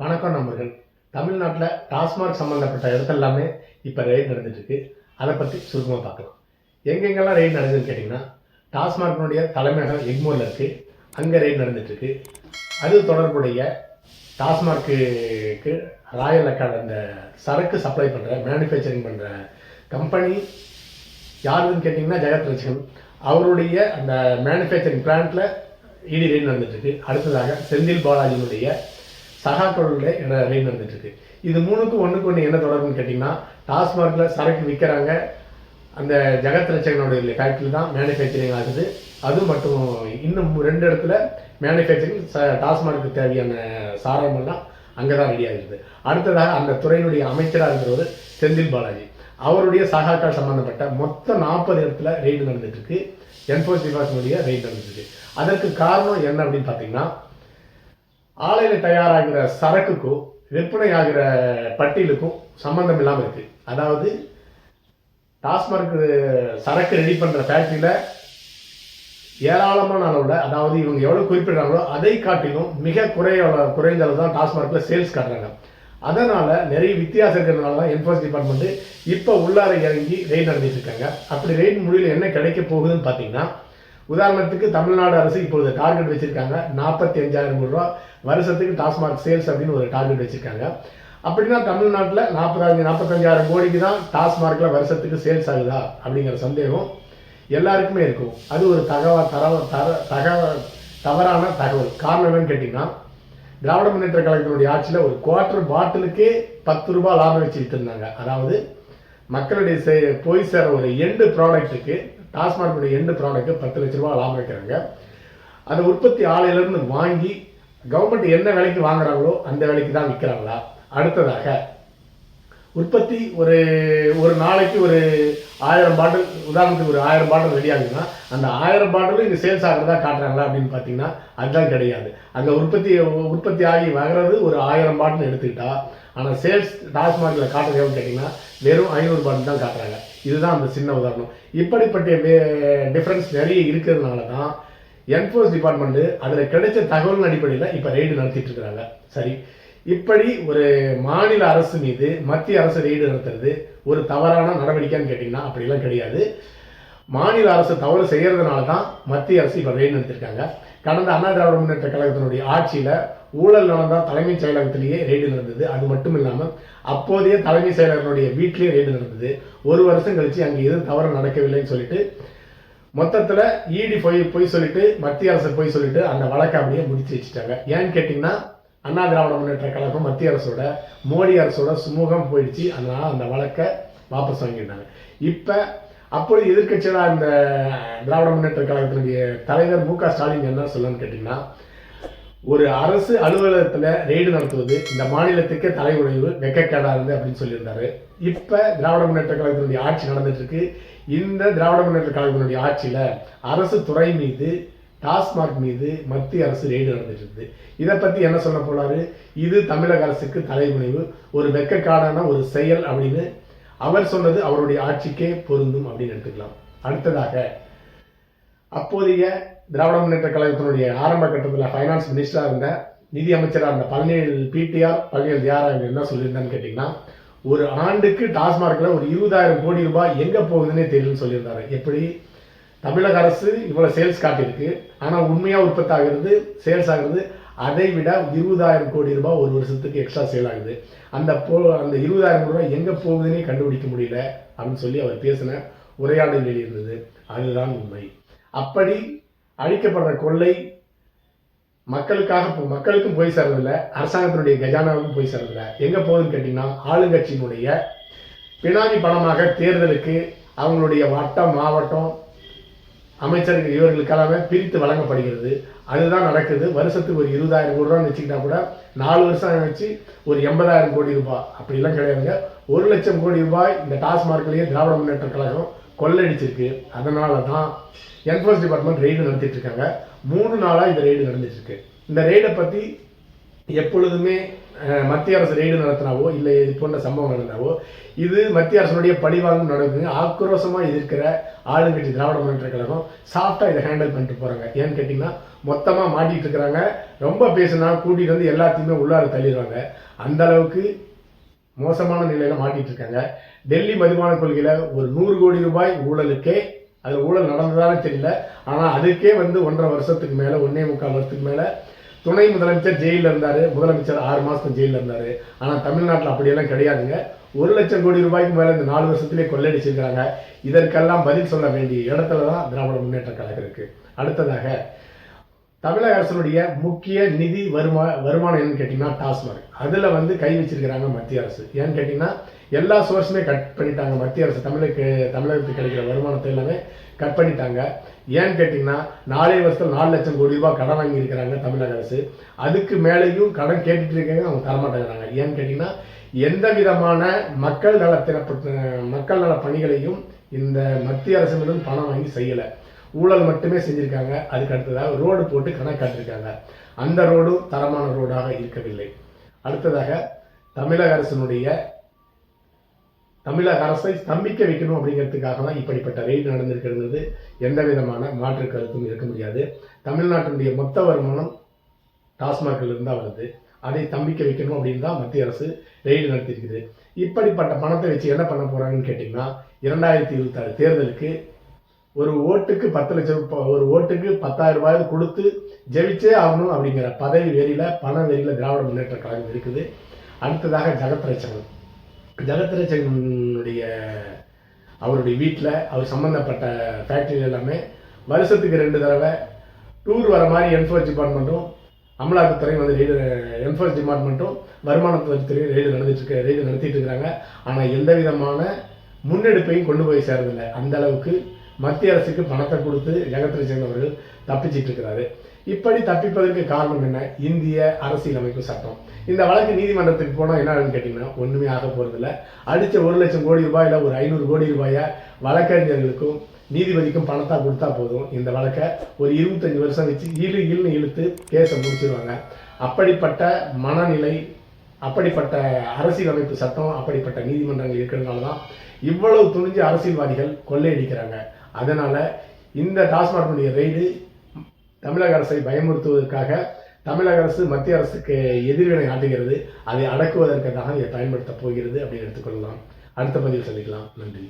வணக்கம் நண்பர்கள். தமிழ்நாட்டில் டாஸ்மாக் சம்மந்தப்பட்ட இடத்தெல்லாமே இப்போ ரெய்டு நடந்துட்டுருக்கு. அதை பற்றி சுருக்கமாக பார்க்கலாம். எங்கெங்கெல்லாம் ரெய்டு நடக்குதுன்னு கேட்டிங்கன்னா டாஸ்மார்க்கினுடைய தலைமையகம் எக்மோரில் இருக்குது அங்கே ரெய்டு நடந்துட்டுருக்கு. அது தொடர்புடைய டாஸ்மார்க்குக்கு ராயல் அக்காட் அந்த சரக்கு சப்ளை பண்ணுற மேனுஃபேக்சரிங் பண்ணுற கம்பெனி யாருன்னு கேட்டிங்கன்னா ஜெகத் ரட்சகன் அவருடைய அந்த மேனுஃபேக்சரிங் பிளான்ட்டில் இடி ரெயின் நடந்துட்டுருக்கு. அடுத்ததாக செந்தில் பாலாஜியினுடைய சகாக்களுடைய ரெயின் வந்துட்டுருக்கு. இது மூணுக்கும் ஒன்றுக்கு ஒன்று என்ன தொடர்புன்னு கேட்டிங்கன்னா டாஸ்மார்க்கில் சரக்கு விற்கிறாங்க அந்த ஜெகத் ரட்சகனுடைய ஃபேக்ட்ரி தான் மேனுஃபேக்சரிங் ஆகுது. அது மட்டும் இன்னும் ரெண்டு இடத்துல மேனுஃபேக்சரிங் ச டாஸ்மார்க்கு தேவையான சாராயமெல்லாம் அங்கே தான் ரெடி ஆகிருது அடுத்ததாக அந்த துறையினுடைய அமைச்சராக இருக்கிறவர் செந்தில் பாலாஜி. அவருடைய சகாக்கள் சம்மந்தப்பட்ட மொத்தம் நாற்பது இடத்துல ரெய்டு நடந்துட்டு இருக்கு என்போர்ஸ் டிபார்ட்மெண்ட்டுடைய ரெய்டு நடந்துட்டு இருக்கு அதற்கு காரணம் என்ன அப்படின்னு பார்த்தீங்கன்னா ஆலையில் தயாராகிற சரக்குக்கும் விற்பனை ஆகிற பட்டியலுக்கும் சம்பந்தம் இல்லாமல் இருக்கு. அதாவது டாஸ்மார்க் சரக்கு ரெடி பண்ணுற ஃபேக்ட்ரியில் ஏராளமான அளவில் அதாவது இவங்க எவ்வளோ குறிப்பிடுறாங்களோ அதை காட்டிலும் மிக குறைய குறைந்த அளவு தான் டாஸ்மார்க்கில் சேல்ஸ் காட்டுறாங்க. அதனால் நிறைய வித்தியாசம் இருக்கிறதுனால தான் என்ஃபோர்ஸ் டிபார்ட்மெண்ட்டு இப்போ உள்ளார இறங்கி ரெய்ட் நடத்திட்டு இருக்காங்க. அப்படி ரெய்ட் முடிவில் என்ன கிடைக்க போகுதுன்னு பார்த்தீங்கன்னா உதாரணத்துக்கு தமிழ்நாடு அரசு இப்பொழுது டார்கெட் வச்சிருக்காங்க. நாற்பத்தி அஞ்சாயிரம் கோடி ரூபா. வருஷத்துக்கு டாஸ்மாக் சேல்ஸ் அப்படின்னு ஒரு டார்கெட் வச்சிருக்காங்க. அப்படின்னா தமிழ்நாட்டில் நாற்பதாயிரம் நாற்பத்தஞ்சாயிரம் கோடிக்கு தான் டாஸ்மார்க்கில் வருஷத்துக்கு சேல்ஸ் ஆகுதா? அப்படிங்கிற சந்தேகம் எல்லாருக்குமே இருக்கும். அது ஒரு தகவல் தரவ தர தகவ தவறான தகவல். காரணம் என்னன்னு கேட்டிங்கன்னா திராவிட முன்னேற்ற கழகத்தினுடைய ஆட்சியில் ஒரு குவார்ட்டர் பாட்டிலுக்கே பத்து ரூபாய் லாபம் வச்சுக்கிட்டு இருந்தாங்க அதாவது மக்களுடைய போய் சேர ஒரு எண்டு ப்ராடக்ட்டுக்கு டாஸ்மார்க்குடைய எண்டு ப்ராடக்ட்டு பத்து லட்ச ரூபா லாபம் வைக்கிறாங்க. அந்த உற்பத்தி ஆலையிலேருந்து வாங்கி கவர்மெண்ட் என்ன விலைக்கு வாங்குறாங்களோ அந்த விலைக்கு தான் விற்கிறாங்களா? அடுத்ததாக உற்பத்தி ஒரு ஒரு நாளைக்கு ஒரு ஆயிரம் பாட்டில் உதாரணத்துக்கு ஒரு ஆயிரம் பாட்டில் ரெடி ஆகுதுன்னா அந்த ஆயிரம் பாட்டிலும் இங்கே சேல்ஸ் ஆகிறதா காட்டுறாங்களா அப்படின்னு பார்த்தீங்கன்னா அதுதான் கிடையாது. அங்கே உற்பத்தி உற்பத்தி ஆகி வர்றது ஒரு ஆயிரம் பாட்டில் எடுத்துக்கிட்டால் ஆனால் சேல்ஸ் டாஸ்மார்க்கில் காட்டுறது எவ்வளோ கேட்டிங்கன்னா வெறும் ஐநூறு தான் காட்டுறாங்க. இதுதான் அந்த சின்ன உதாரணம். இப்படிப்பட்ட டிஃப்ரென்ஸ் நிறைய இருக்கிறதுனால தான் என்ஃபோர்ஸ் டிபார்ட்மெண்ட்டு அதில் கிடைச்ச தகவலின் அடிப்படையில் இப்போ ரெய்டு நடத்திட்டு இருக்கிறாங்க. சரி. இப்படி ஒரு மாநில அரசு மீது மத்திய அரசு ரெய்டு நடத்துறது ஒரு தவறான நடவடிக்கைன்னு கேட்டிங்கன்னா அப்படிலாம் கிடையாது. மாநில அரசு தவறு செய்கிறதுனால தான் மத்திய அரசு இப்போ ரெயின் எடுத்திருக்காங்க கடந்த அண்ணா திராவிட முன்னேற்ற கழகத்தினுடைய ஆட்சியில் ஊழல் நடந்தால் தலைமைச் செயலகத்திலேயே ரெய்டு நடந்தது. அது மட்டும் இல்லாமல் அப்போதைய தலைமைச் செயலகனுடைய வீட்டிலேயே ரெய்டு நடந்தது. ஒரு வருஷம் கழிச்சு அங்கே எதுவும் தவறு நடக்கவில்லைன்னு சொல்லிட்டு மொத்தத்தில் இடி போய் பொய் சொல்லிட்டு மத்திய அரசு பொய் சொல்லிட்டு அந்த வழக்கை அப்படியே முடிச்சு வச்சுட்டாங்க. ஏன்னு கேட்டிங்கன்னா அண்ணா திராவிட முன்னேற்ற கழகம் மத்திய அரசோட மோடி அரசோட சுமூகம் போயிடுச்சு. அதனால் அந்த வழக்கை வாபஸ் வாங்கிட்டாங்க இப்போ அப்பொழுது எதிர்க்கட்சியாக இருந்த திராவிட முன்னேற்ற கழகத்தினுடைய தலைவர் மு க ஸ்டாலின் என்ன சொல்லணும்னு கேட்டிங்கன்னா ஒரு அரசு அலுவலகத்தில் ரெய்டு நடத்துவது இந்த மாநிலத்துக்கே தலைமுறைவு வெக்கக்கேடா இருந்து அப்படின்னு சொல்லியிருந்தாரு. இப்போ திராவிட முன்னேற்ற கழகத்தினுடைய ஆட்சி நடந்துட்டு இருக்கு இந்த திராவிட முன்னேற்ற கழகத்தினுடைய ஆட்சியில் அரசு துறை மீது டாஸ்மாக் மீது மத்திய அரசு ரெய்டு நடந்துட்டு இருக்குது இதை பற்றி என்ன சொல்ல போனாரு இது தமிழக அரசுக்கு தலைமுனைவு ஒரு வெக்கக்காடான ஒரு செயல் அப்படின்னு அவர் சொன்னது அவருடைய ஆட்சிக்கே பொருந்தும் அப்படின்னு எடுத்துக்கலாம். அடுத்ததாக அப்போதைய திராவிட முன்னேற்ற கழகத்தினுடைய ஆரம்ப கட்டத்தில் ஃபைனான்ஸ் மினிஸ்டராக இருந்த நிதி அமைச்சராக இருந்த பழனியல் பிடிஆர் பழனியல் தியாராங்க என்ன சொல்லியிருந்தான்னு கேட்டிங்கன்னா ஒரு ஆண்டுக்கு டாஸ்மார்க்கில் ஒரு இருபதாயிரம் கோடி ரூபாய் எங்கே போகுதுன்னே தெரியலன்னு சொல்லியிருந்தாரு. எப்படி? தமிழக அரசு இவ்வளோ சேல்ஸ் காட்டியிருக்கு. ஆனால் உண்மையாக உற்பத்தி ஆகிறது சேல்ஸ் ஆகிறது அதை விட இருபதாயிரம் கோடி ரூபாய் ஒரு வருஷத்துக்கு எக்ஸ்ட்ரா சேல் ஆகுது. அந்த போ அந்த இருபதாயிரம் ரூபாய் எங்கே போகுதுன்னே கண்டுபிடிக்க முடியல அப்படின்னு சொல்லி அவர் பேசின உரையாடல் வெளியிருந்தது. அதுதான் உண்மை. அப்படி அழிக்கப்படுற கொள்ளை மக்களுக்காக இப்போ மக்களுக்கும் போய் சேர்றதில்ல அரசாங்கத்தினுடைய கஜானாவுக்கும் போய் சேர்றதில்ல எங்கே போகுதுன்னு கேட்டிங்கன்னா ஆளுங்கட்சியினுடைய பினாமி பணமாக தேர்தலுக்கு அவங்களுடைய வட்டம் மாவட்டம் அமைச்சர்கள் இவர்களுக்கெல்லாமே பிரித்து வழங்கப்படுகிறது. அதுதான் நடக்குது. வருஷத்துக்கு ஒரு இருபதாயிரம் கோடி ரூபான்னு வச்சுக்கிட்டா கூட நாலு வருஷம் வச்சு ஒரு எண்பதாயிரம் கோடி ரூபாய். அப்படிலாம் கிடையாதுங்க. ஒரு லட்சம் கோடி ரூபாய் இந்த டாஸ்மார்க்லேயே திராவிட முன்னேற்ற கழகம் கொள்ளடிச்சிருக்கு. அதனால தான் என்ஃபோர்ஸ் டிபார்ட்மெண்ட் ரெய்டு நடத்திட்டு இருக்காங்க. மூணு நாளாக இந்த ரெய்டு நடந்துட்டு இருக்கு. இந்த ரெய்டை பற்றி எப்பொழுதுமே மத்திய அரசு ரெய்டு நடத்தினாவோ இல்லை இது போன்ற சம்பவம் நடந்தாவோ இது மத்திய அரசனுடைய பழிவாங்கும் நடக்குது ஆக்ரோஷமாக இருக்கிற ஆளுங்கட்சி திராவிட முன்னேற்ற கழகம் சாஃப்டாக இதை ஹேண்டில் பண்ணிட்டு போகிறாங்க ஏன்னு கேட்டிங்கன்னா மொத்தமாக மாட்டிகிட்டு இருக்கிறாங்க. ரொம்ப பேசுனா கூட்டிகிட்டு வந்து எல்லாத்தையுமே உள்ளார தள்ளிடுவாங்க அந்த அளவுக்கு மோசமான நிலையில் மாட்டிகிட்டு இருக்காங்க. டெல்லி மதுபான கொள்கையில் ஒரு நூறு கோடி ரூபாய் ஊழலுக்கே அது ஊழல் நடந்ததானே தெரியல. ஆனால் அதுக்கே வந்து ஒன்றரை வருஷத்துக்கு மேலே ஒன்னே முக்கால் வருஷத்துக்கு மேலே துணை முதலமைச்சர் ஜெயிலில் இருந்தார். முதலமைச்சர் ஆறு மாதம் ஜெயிலில் இருந்தார். ஆனால் தமிழ்நாட்டில் அப்படியெல்லாம் கிடையாதுங்க. ஒரு லட்சம் கோடி ரூபாய்க்கு மேலே இந்த நாலு வருஷத்துலேயே கொள்ளடிச்சிருக்கிறாங்க இதற்கெல்லாம் பதில் சொல்ல வேண்டிய இடத்துல தான் திராவிட முன்னேற்ற கழகம் இருக்குது அடுத்ததாக தமிழக அரசனுடைய முக்கிய நிதி வருமா வருமானம் என்னன்னு கேட்டிங்கன்னா டாஸ்மாக். அதில் வந்து கை வச்சிருக்கிறாங்க மத்திய அரசு. ஏன்னு கேட்டிங்கன்னா எல்லா சோர்ஸுமே கட் பண்ணிட்டாங்க. மத்திய அரசு தமிழுக்கு தமிழகத்துக்கு கிடைக்கிற வருமானத்தை எல்லாமே கட் பண்ணிட்டாங்க. ஏன்னு கேட்டிங்கன்னா நாலே வருஷத்தில் நாலு லட்சம் கோடி ரூபாய் கடன் வாங்கியிருக்கிறாங்க தமிழக அரசு. அதுக்கு மேலேயும் கடன் கேட்டுட்டு இருக்காங்க அவங்க தரமாட்டேங்கிறாங்க. ஏன்னு கேட்டிங்கன்னா எந்த விதமான மக்கள் நலத்தின மக்கள் நல பணிகளையும் இந்த மத்திய அரசிடம் பணம் வாங்கி செய்யலை. ஊழல் மட்டுமே செஞ்சுருக்காங்க. அதுக்கு அடுத்ததாக ரோடு போட்டு கணக்கு காட்டிருக்காங்க. அந்த ரோடும் தரமான ரோடாக இருக்கவில்லை. அடுத்ததாக தமிழக அரசினுடைய தமிழக அரசை ஸ்தம்பிக்க வைக்கணும் அப்படிங்கிறதுக்காக தான் இப்படிப்பட்ட ரெய்டு நடந்திருக்கிறது. எந்த விதமான மாற்று கருத்தும் இருக்க முடியாது. தமிழ்நாட்டினுடைய மொத்த வருமானம் டாஸ்மாகில் இருந்தால் வருது. அதை தம்பிக்க வைக்கணும் அப்படின்னு தான் மத்திய அரசு ரெய்டு நடத்தியிருக்குது. இப்படிப்பட்ட பணத்தை வச்சு என்ன பண்ண போறாங்கன்னு கேட்டிங்கன்னா இரண்டாயிரத்தி இருபத்தாறு தேர்தலுக்கு ஒரு ஓட்டுக்கு பத்து லட்சம் ஒரு ஓட்டுக்கு பத்தாயிரம் ரூபாய் கொடுத்து ஜெயிச்சே ஆகணும் அப்படிங்கிற பதவி வெறியில பண வெறியில திராவிட முன்னேற்ற கழகம் இருக்குது. அடுத்ததாக ஜெகத் ரச்சனம் ஜெகத் அவருடைய வீட்டில் அவர் சம்மந்தப்பட்ட ஃபேக்ட்ரிகள் எல்லாமே வருஷத்துக்கு ரெண்டு தடவை டூர் வர மாதிரி என்ஃபோர்ஸ் டிபார்ட்மெண்ட்டும் அமலாக்கத்துறை வந்து ரெய்டு என்ஃபோர்ஸ் டிபார்ட்மெண்ட்டும் வருமானத்துறை ரெய்டு நடந்துட்டு இருக்க ரெய்டு நடத்திட்டு இருக்கிறாங்க. ஆனால் எந்த விதமான முன்னெடுப்பையும் கொண்டு போய் சேரதில்லை. அந்த அளவுக்கு மத்திய அரசுக்கு பணத்தை கொடுத்து ஜெகத்ரி சேர்ந்தவர்கள் தப்பிச்சிட்டு இருக்கிறாரு. இப்படி தப்பிப்பதற்கு காரணம் என்ன? இந்திய அரசியலமைப்பு சட்டம். இந்த வழக்கு நீதிமன்றத்துக்கு போனால் என்னன்னு கேட்டிங்கன்னா ஒன்றுமே ஆக போகிறதில்ல அடித்த ஒரு லட்சம் கோடி ரூபாயில் ஒரு ஐநூறு கோடி ரூபாயை வழக்கறிஞர்களுக்கும் நீதிபதிக்கும் பணத்தாக கொடுத்தா போதும். இந்த வழக்கை ஒரு இருபத்தஞ்சி வருஷம் வச்சு இழு இழுன்னு இழுத்து கேஸை முடிச்சிருவாங்க. அப்படிப்பட்ட மனநிலை அப்படிப்பட்ட அரசியலமைப்பு சட்டம் அப்படிப்பட்ட நீதிமன்றங்கள் இருக்கிறதுனால தான் இவ்வளவு துணிஞ்சு அரசியல்வாதிகள் கொள்ளையடிக்கிறாங்க. அதனால் இந்த டாஸ்மார்க்குடைய ரெய்டு தமிழக அரசை பயமுறுத்துவதற்காக தமிழக அரசு மத்திய அரசுக்கு எதிர்வினை ஆட்டுகிறது அதை அடக்குவதற்காக இதை பயன்படுத்தப் போகிறது அப்படின்னு எடுத்துக்கொள்ளலாம். அடுத்த பதிவில் சந்திக்கலாம். நன்றி.